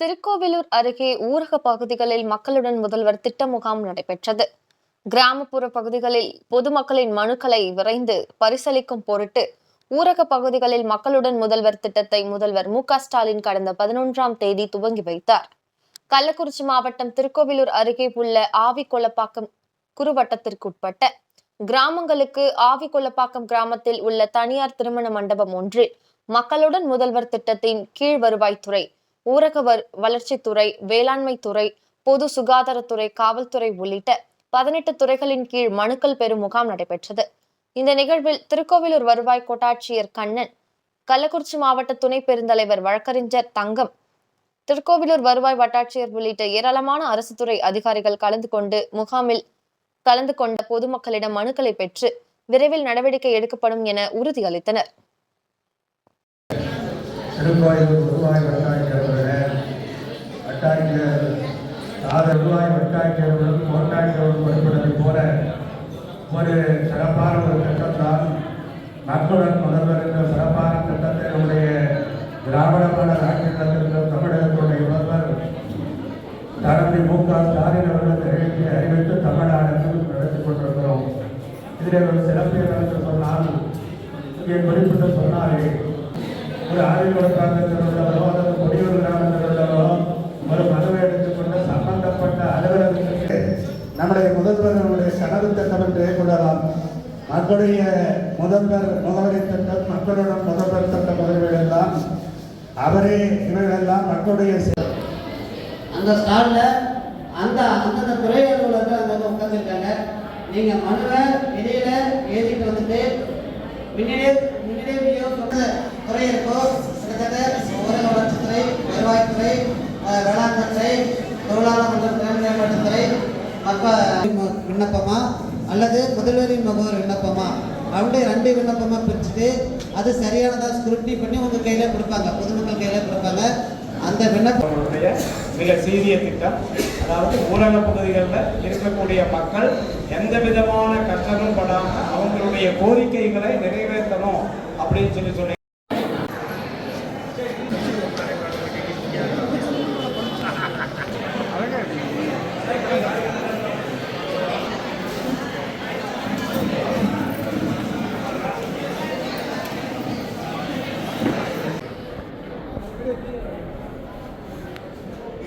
திருக்கோவிலூர் அருகே ஊரக பகுதிகளில் மக்களுடன் முதல்வர் திட்ட முகாம் நடைபெற்றது. கிராமப்புற பகுதிகளில் பொதுமக்களின் மனுக்களை விரைந்து பரிசளிக்கும் பொருட்டு ஊரக பகுதிகளில் மக்களுடன் முதல்வர் திட்டத்தை முதல்வர் மு ஸ்டாலின் கடந்த பதினொன்றாம் தேதி துவங்கி வைத்தார். கள்ளக்குறிச்சி மாவட்டம் திருக்கோவிலூர் அருகே உள்ள ஆவிகொளப்பாக்கம் குறுவட்டத்திற்குட்பட்ட கிராமங்களுக்கு ஆவிகொளப்பாக்கம் கிராமத்தில் உள்ள தனியார் திருமண மண்டபம் ஒன்றில் மக்களுடன் முதல்வர் திட்டத்தின் கீழ் வருவாய்த்துறை ஊரக வளர்ச்சித்துறை வேளாண்மை துறை பொது சுகாதாரத்துறை காவல்துறை உள்ளிட்ட பதினெட்டு துறைகளின் கீழ் மனுக்கள் பெறும் முகாம் நடைபெற்றது. இந்த நிகழ்வில் திருக்கோவிலூர் வருவாய் கோட்டாட்சியர் கண்ணன் கள்ளக்குறிச்சி மாவட்ட துணை பெருந்தலைவர் வழக்கறிஞர் தங்கம் திருக்கோவிலூர் வருவாய் வட்டாட்சியர் உள்ளிட்ட ஏராளமான அரசு துறை அதிகாரிகள் கலந்து கொண்டு முகாமில் கலந்து கொண்ட பொதுமக்களிடம் மனுக்களை பெற்று விரைவில் நடவடிக்கை எடுக்கப்படும் என உறுதியளித்தனர். திருக்கோயில் உருவாய் வட்டாட்சியர்கள் வட்டாட்சியர் சாத உருவாய் வட்டாட்சியர்களும் கோட்டாட்சியர்களும் குறிப்பிட்டதை போல ஒரு சிறப்பான ஒரு திட்டம்தான் மக்களுடன் முதல்வர் என்ற சிறப்பான திட்டத்தை நம்முடைய திராவிட மாடல் ஆட்சி நடத்திருக்கிற தமிழகத்துடைய முதல்வர் தளபதி மு க ஸ்டாலின் அவர்கள் தெரிவித்து அறிவித்து தமிழ்நாடு நடத்தி கொண்டிருக்கிறோம். இதில் ஒரு சிறப்பு என்று சொன்னால் இங்கே குறிப்பிட்டு சொன்னாலே ஒரு ஆதிக்குள பிராந்தத்தில் உள்ளவரோ அல்லது கொடியூர் கிராமத்தில் உள்ளவரோ ஒரு மனுவை எடுத்துக்கொண்டு சம்பந்தப்பட்ட அலுவலகத்திற்கு நம்முடைய முதல்வர்களுடைய கனவு திட்டம் என்றே கொள்ளலாம். மக்களுடைய முதல்வர் முதல்வரை திட்டம் மக்களுடன் முதல்வர் திட்டம் முதல்வர்களெல்லாம் அவரே இவர்களெல்லாம் மக்களுடைய அந்த ஸ்டாலில் அந்த அந்தந்த துறை அலுவலர்கள் அங்கே உட்காந்துருக்காங்க நீங்கள் மனுவை வெளியில் எழுதிட்டு வந்துட்டு முன்னிலே முன்னிலேயோ சொன்ன துறை இருக்கோ. கிட்டத்தட்ட ஊரக வளர்ச்சித்துறை வருவாய்த்துறை அஹ், வேளாண் துறை தொழிலாளர் மற்றும் திறன் மேம்பாட்டுத்துறை மக்கள் விண்ணப்பமா? அல்லது முதல்வரின் முகவர் விண்ணப்பமா? அப்படியே ரெண்டு விண்ணப்பமாக பிரிச்சுட்டு அது சரியானதாக ஸ்க்ரூட்னி பண்ணி உங்கள் கையில் கொடுப்பாங்க. பொதுமக்கள் கையில் கொடுப்பாங்க. அந்த விண்ணப்பங்களுடைய மிக சீரிய திட்டம். அதாவது ஊரக பகுதிகளில் இருக்கக்கூடிய மக்கள் எந்த விதமான கஷ்டமும் படாமல் அவங்களுடைய கோரிக்கைகளை நிறைவேற்றணும் அப்படின்னு சொல்லி சொல்லி